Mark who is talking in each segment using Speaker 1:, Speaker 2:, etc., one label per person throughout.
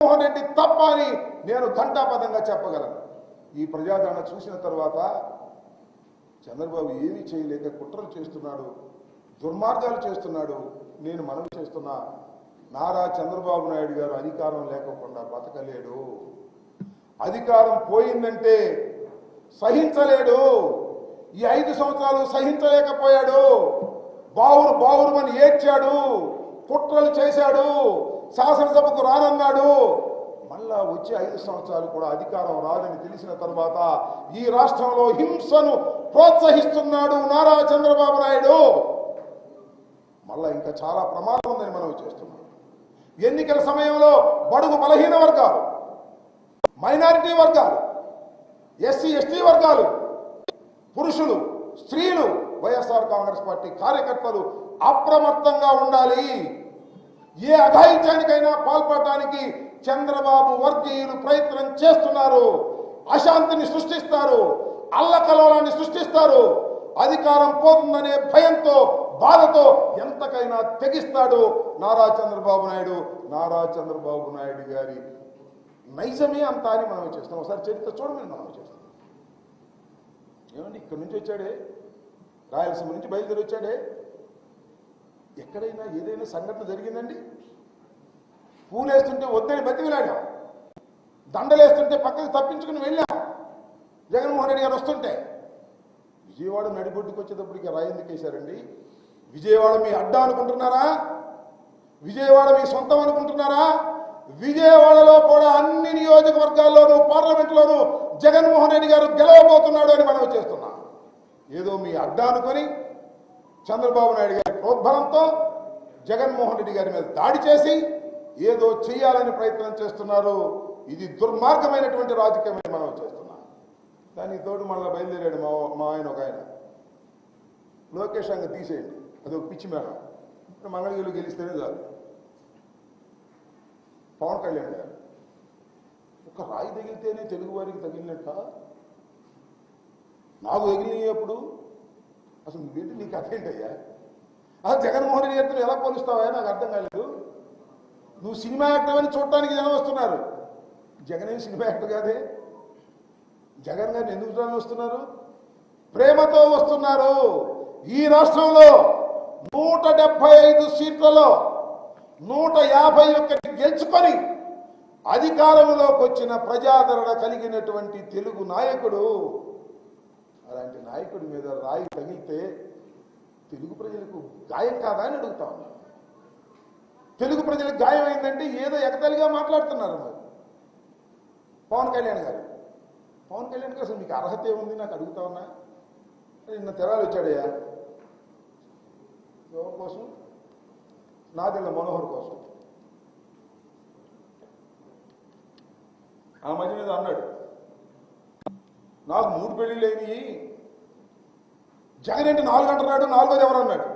Speaker 1: జగన్మోహన్ రెడ్డి తప్ప అని నేను ఘంటాపదంగా చెప్పగలను. ఈ ప్రజాదరణ చూసిన తర్వాత చంద్రబాబు ఏమీ చేయలేక కుట్రలు చేస్తున్నాడు దుర్మార్గాలు చేస్తున్నాడు. నేను మనవి చేస్తున్నా నారా చంద్రబాబు నాయుడు గారు అధికారం లేకుండా బతకలేడు. అధికారం పోయిందంటే సహించలేడు. ఈ ఐదు సంవత్సరాలు సహించలేకపోయాడు. బావురు బావురుమని ఏడ్చాడు. కుట్రలు చేశాడు శాసనసభకు రానన్నాడు. మళ్ళా వచ్చే ఐదు సంవత్సరాలు కూడా అధికారం రాదని తెలిసిన తర్వాత ఈ రాష్ట్రంలో హింసను ప్రోత్సహిస్తున్నాడు నారా చంద్రబాబు నాయుడు. మళ్ళా ఇంకా చాలా ప్రమాదం ఉందని మనం చేస్తున్నాం ఎన్నికల సమయంలో బడుగు బలహీన వర్గాలు మైనారిటీ వర్గాలు ఎస్సీ ఎస్టీ వర్గాలు పురుషులు స్త్రీలు వైఎస్ఆర్ కాంగ్రెస్ పార్టీ కార్యకర్తలు అప్రమత్తంగా ఉండాలి. ఏ అఘాయిత్యానికైనా పాల్పడటానికి చంద్రబాబు వర్గీయులు ప్రయత్నం చేస్తున్నారు. అశాంతిని సృష్టిస్తారు. అల్లకలోలాన్ని సృష్టిస్తారు. అధికారం పోతుందనే భయంతో బాధతో ఎంతకైనా తెగిస్తాడు నారా చంద్రబాబు నాయుడు. నారా చంద్రబాబు నాయుడు గారి నైజమే అంత అని మనం చేస్తాం ఒకసారి చరిత్ర చూడమని మనం చేస్తాం ఏమండి ఇక్కడి నుంచి వచ్చాడే? రాయలసీమ నుంచి బయలుదేరి వచ్చాడే? ఎక్కడైనా ఏదైనా సంఘటన జరిగిందండి? పూలేస్తుంటే వద్దని బతికిలాడాం దండలేస్తుంటే పక్కకి తప్పించుకుని వెళ్ళాం. జగన్మోహన్ రెడ్డి గారు వస్తుంటే విజయవాడ నడిబొడ్డుకు వచ్చేటప్పటికి రాయి ఎందుకు వేశారండి? విజయవాడ మీ అడ్డా అనుకుంటున్నారా? విజయవాడ మీ సొంతం అనుకుంటున్నారా? విజయవాడలో కూడా అన్ని నియోజకవర్గాల్లోనూ పార్లమెంట్లోనూ జగన్మోహన్ రెడ్డి గారు గెలవబోతున్నాడు అని మనం చేస్తున్నాం. ఏదో మీ అడ్డా అనుకొని చంద్రబాబు నాయుడు గారు ప్రోద్బలంతో జగన్మోహన్ రెడ్డి గారి మీద దాడి చేసి ఏదో చేయాలని ప్రయత్నం చేస్తున్నారు. ఇది దుర్మార్గమైనటువంటి రాజకీయమని మనం చేస్తున్నాం. దానికి తోడు మళ్ళీ బయలుదేరాడు మా మా ఆయన ఒక ఆయన. లోకేష్ అంగ తీసేయండి. అది ఒక పిచ్చి మేడం మంగళగిరిలో గెలిస్తేనే చాలు. పవన్ కళ్యాణ్ గారు. ఒక రాయి తగిలితేనే తెలుగు వారికి తగిలినట్ట? నాకు తగిలినప్పుడు అసలు నువ్వేంటి నీకు అదేంటయ్యా అసలు జగన్మోహన్ రెడ్డి గారితో ఎలా పోలుస్తావా? నాకు అర్థం కాలేదు. నువ్వు సినిమా యాక్టర్ అని చూడటానికి జనం వస్తున్నారు? జగన్ ఏం సినిమా యాక్టర్ కాదే? జగన్ గారిని ఎందుకు చూడాలని వస్తున్నారు? ప్రేమతో వస్తున్నారు. ఈ రాష్ట్రంలో నూట డెబ్బై ఐదు సీట్లలో నూట యాభై ఒకటి గెలుచుకొని అధికారంలోకి వచ్చిన ప్రజాదరణ కలిగినటువంటి తెలుగు నాయకుడు అలాంటి నాయకుడి మీద రాయి తగిలితే తెలుగు ప్రజలకు గాయం కాదా అని అడుగుతా ఉన్నాను తెలుగు ప్రజలకు గాయం అయిందంటే ఏదో ఎగతలిగా మాట్లాడుతున్నారు మరి పవన్ కళ్యాణ్ గారు. పవన్ కళ్యాణ్ గారు అసలు మీకు అర్హత ఏముంది నాకు అడుగుతా ఉన్నా? నిన్న తెరాలు వచ్చాడయ్యా. ఎవరి కోసం? నాదెళ్ళ మనోహర్ కోసం. ఆ మధ్య మీద అన్నాడు నాకు మూడు పెళ్ళి లేని జగన్ అంటే నాలుగు అంటున్నాడు నాలుగోది ఎవరు అన్నాడు?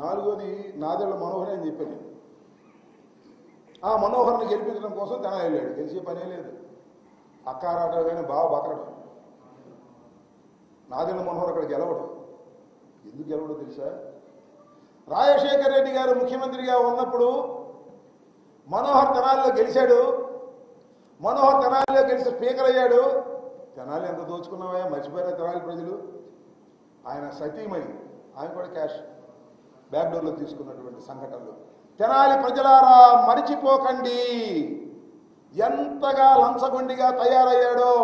Speaker 1: నాలుగోది నాదెళ్ళ మనోహర్ అని చెప్పాను. ఆ మనోహర్ని గెలిపించడం కోసం జనం వెళ్ళాడు. గెలిచే పనే లేదు. అక్కారాట కానీ బావ బతకడం. నాదెళ్ళ మనోహర్ అక్కడ గెలవడు. ఎందుకు గెలవడో తెలుసా? రాజశేఖర్ రెడ్డి గారు ముఖ్యమంత్రిగా ఉన్నప్పుడు మనోహర్ తెనాలిలో గెలిచాడు. మనోహర్ తెనాలిలో గెలిచి స్పీకర్ అయ్యాడు. తెనాలి ఎంత దోచుకున్నావా మర్చిపోయిన తెనాలి ప్రజలు. ఆయన సతీమణి ఆయన కూడా క్యాష్ బ్యాక్డోర్లో తీసుకున్నటువంటి సంఘటనలు. తెనాలి ప్రజలారా మరిచిపోకండి. ఎంతగా లంచగొండిగా తయారయ్యాడో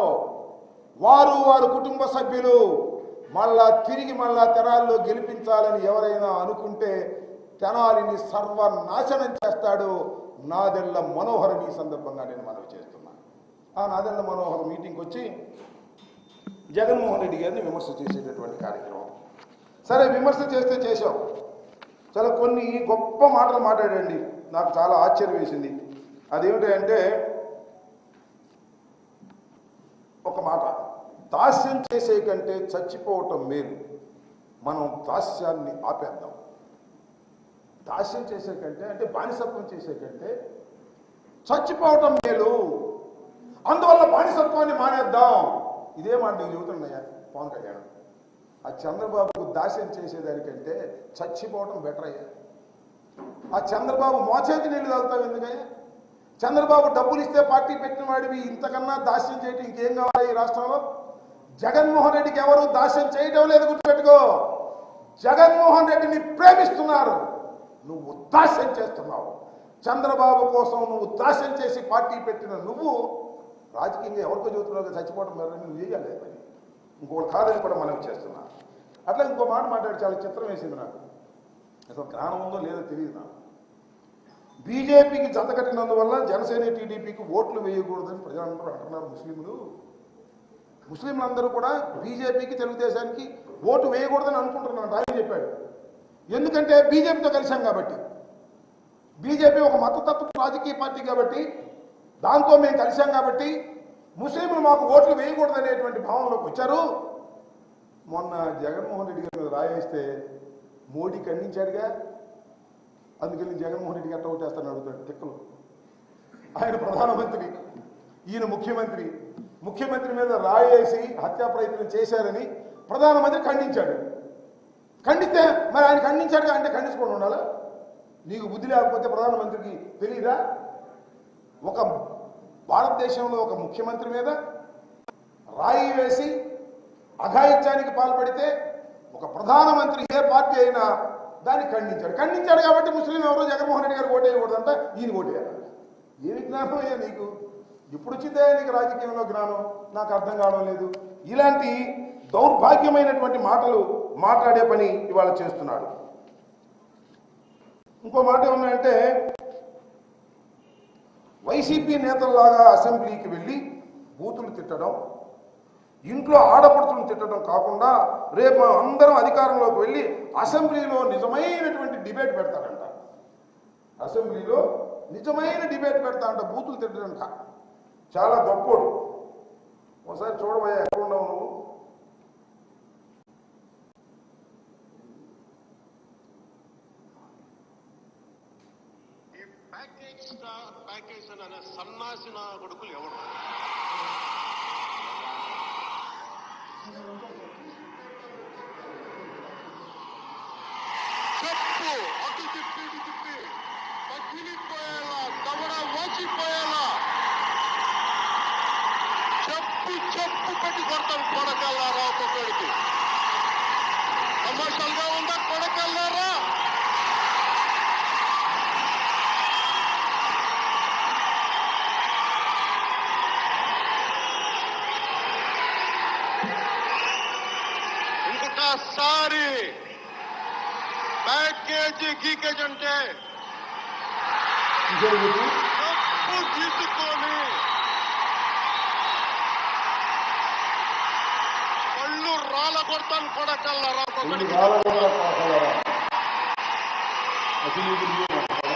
Speaker 1: వారు వారు కుటుంబ సభ్యులు మళ్ళా తిరిగి మళ్ళా తెనాలిలో గెలిపించాలని ఎవరైనా అనుకుంటే తెనాలిని సర్వనాశనం చేస్తాడు. నాదెల్ల మనోహరం ఈ సందర్భంగా నేను మనవి చేస్తున్నాను. ఆ నాదెళ్ళ మనోహర్ మీటింగ్కి వచ్చి జగన్మోహన్ రెడ్డి గారిని విమర్శ చేసేటటువంటి కార్యక్రమం. సరే విమర్శ చేస్తే చేశాం. చాలా కొన్ని గొప్ప మాటలు మాట్లాడండి. నాకు చాలా ఆశ్చర్యం వేసింది. అదేమిటంటే ఒక మాట. దాస్యం చేసే కంటే చచ్చిపోవటం మేలు. మనం దాస్యాన్ని ఆపేద్దాం. దాస్యం చేసే కంటే అంటే బానిసత్వం చేసే కంటే చచ్చిపోవటం మేలు. అందువల్ల బానిసత్వాన్ని మానేద్దాం. ఇదే మాట నేను చెబుతున్నాయా పవన్ కళ్యాణ్. ఆ చంద్రబాబుకు దాస్యం చేసేదానికంటే చచ్చిపోవటం బెటర్ అయ్యా. ఆ చంద్రబాబు మోచేతి నీళ్ళు తాగుతావు ఎందుకయ్యా? చంద్రబాబు డబ్బులు ఇస్తే పార్టీ పెట్టిన వాడివి ఇంతకన్నా దాస్యం చేయటం ఇంకేం కావాలి ఈ రాష్ట్రంలో? జగన్మోహన్ రెడ్డికి ఎవరు దాస్యం చేయటం లేదు గుర్తుపెట్టుకో. జగన్మోహన్ రెడ్డిని ప్రేమిస్తున్నారు. నువ్వు దాస్యం చేస్తున్నావు. చంద్రబాబు కోసం నువ్వు దాస్యం చేసి పార్టీ పెట్టిన నువ్వు రాజకీయంగా ఎవరికో చదువుతున్నారో చచ్చిపోవడం మరి నువ్వు చేయాలి పని ఇంకోటి కాదని కూడా మనం చేస్తున్నా. అట్లా ఇంకో మాట మాట్లాడి చాలా చిత్రం వేసింది నాకు. అసలు జ్ఞానం ఉందో లేదో తెలియదు నాకు. బీజేపీకి జత కట్టినందువల్ల జనసేన టీడీపీకి ఓట్లు వేయకూడదని ప్రజలందరూ అంటున్నారు ముస్లింలు. ముస్లింలందరూ కూడా బీజేపీకి తెలుగుదేశానికి ఓటు వేయకూడదని అనుకుంటున్నాను ఆయన చెప్పాడు. ఎందుకంటే బీజేపీతో కలిశాం కాబట్టి. బీజేపీ ఒక మతతత్వ రాజకీయ పార్టీ కాబట్టి దాంతో మేము కలిశాం కాబట్టి ముస్లింలు మాకు ఓట్లు వేయకూడదనేటువంటి భావనలోకి వచ్చారు. మొన్న జగన్మోహన్ రెడ్డి గారు రాయేస్తే మోడీ ఖండించాడుగా. అందుకని జగన్మోహన్ రెడ్డి గట్ట చేస్తాను అడుగుతాడు తిక్కలు. ఆయన ప్రధానమంత్రి ఈయన ముఖ్యమంత్రి ముఖ్యమంత్రి మీద రాయేసి హత్యా ప్రయత్నం చేశారని ప్రధానమంత్రి ఖండించాడు. ఖండితే మరి ఆయన ఖండించాడుగా అంటే ఖండించుకొని ఉండాలా? నీకు బుద్ధి లేకపోతే ప్రధానమంత్రికి తెలియదా ఒక భారతదేశంలో ఒక ముఖ్యమంత్రి మీద రాయి వేసి అఘాయిత్యానికి పాల్పడితే ఒక ప్రధానమంత్రి ఏ పార్టీ అయినా దాన్ని ఖండించాడు. ఖండించాడు కాబట్టి ముస్లిం ఎవరు? జగన్మోహన్ రెడ్డి గారు ఓటేయకూడదంట ఈయన ఓటేయాలంట ఏ జ్ఞానం అయ్యా నీకు? ఇప్పుడు వచ్చిందే నీకు రాజకీయంలో జ్ఞానం నాకు అర్థం కావడం లేదు. ఇలాంటి దౌర్భాగ్యమైనటువంటి మాటలు మాట్లాడే పని ఇవాళ చేస్తున్నాడు. ఇంకో మాట ఏమన్నా అంటే వైసీపీ నేతల్లాగా అసెంబ్లీకి వెళ్ళి బూతులు తిట్టడం ఇంట్లో ఆడపడుతులను తిట్టడం కాకుండా రేపు అందరం అధికారంలోకి వెళ్ళి అసెంబ్లీలో నిజమైనటువంటి డిబేట్ పెడతాడంట అసెంబ్లీలో నిజమైన డిబేట్ పెడతారంట బూతులు తిట్టడంట. చాలా గొప్పోడు. ఒకసారి చూడబోయే ఎక్కడ ఉన్నావు నువ్వు
Speaker 2: ఈ ప్యాకేజ్ స్టార్ ప్యాకేజ్ అని అనే సన్నాసిన కొడుకులు ఎవరు? చెప్పు అటు తిప్పి ఇటు తిప్పి పగిలిపోయేలా దవడ వాచిపోయేలా చెప్పు చెప్పు పెట్టి కొడతాను కొడకల్లారా ఒక్కొక్కడికి ఉందా కొడకల్లారా ఇంకొకసారి ప్యాకేజీ గీకేజ్ అంటే డబ్బు తీసుకొని కళ్ళు రాల కొడతాను కొడకల్లారా
Speaker 1: కొన్ని